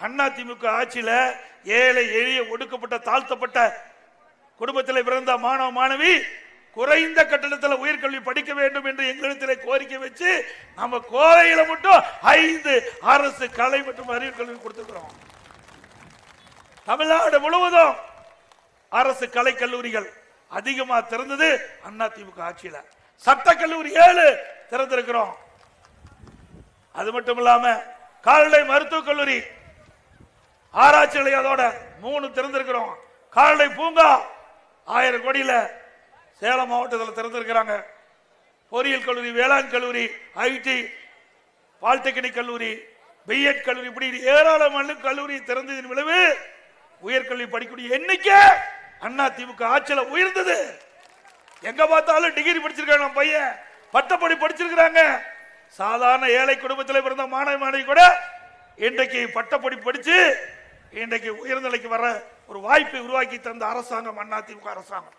அண்ணா திமுக ஆட்சியில ஏழை எளிய ஒடுக்கப்பட்ட தாழ்த்தப்பட்ட குடும்பத்தில் பிறந்த மாணவ மாணவி குறைந்த கட்டணத்தில் உயர்கல்வி படிக்க வேண்டும் என்று எங்களிடத்தில் கோரிக்கை வச்சு நம்ம கோவையில் மட்டும் ஐந்து அரசு கலை மற்றும் அறிவியல் கல்வி கொடுத்துக்கிறோம் தமிழ்நாடு முழுவதும் அரசு கலை கல்லூரிகள் அதிகமா திறந்தது அதிமுக ஆட்சியில. சட்ட கல்லூரி ஏழு திறந்திருக்கிறோம். அது மட்டும் இல்லாம கால்நடை மருத்துவக் கல்லூரி ஆராய்ச்சி நிலையத்தோட மூணு திறந்திருக்கிறோம். கால்நடை பூங்கா ஆயிரம் கோடியில் சேலம் மாவட்டத்தில் திறந்திருக்கிறாங்க. பொறியியல் கல்லூரி வேளாண் கல்லூரி ஐடி பாலிடெக்னிக் கல்லூரி பிஎட் கல்லூரி இப்படி ஏராளமான கல்லூரி திறந்ததின் விளைவு உயர்கல்வி படிக்கக்கூடிய எண்ணிக்கை அண்ணா திமுக ஆட்சியில் உயர்ந்தது. எங்க பார்த்தாலும் டிகிரி படிச்சிருக்காங்க நம்ம பையன். பட்டப்படி படிச்சிருக்கிறாங்க. சாதாரண ஏழை குடும்பத்தில் பிறந்த மாணவ மாணவி கூட இன்றைக்கு பட்டப்படி படிச்சு இன்றைக்கு உயர்நிலைக்கு வர ஒரு வாய்ப்பை உருவாக்கி தந்த அரசாங்கம் அதிமுக அரசாங்கம்.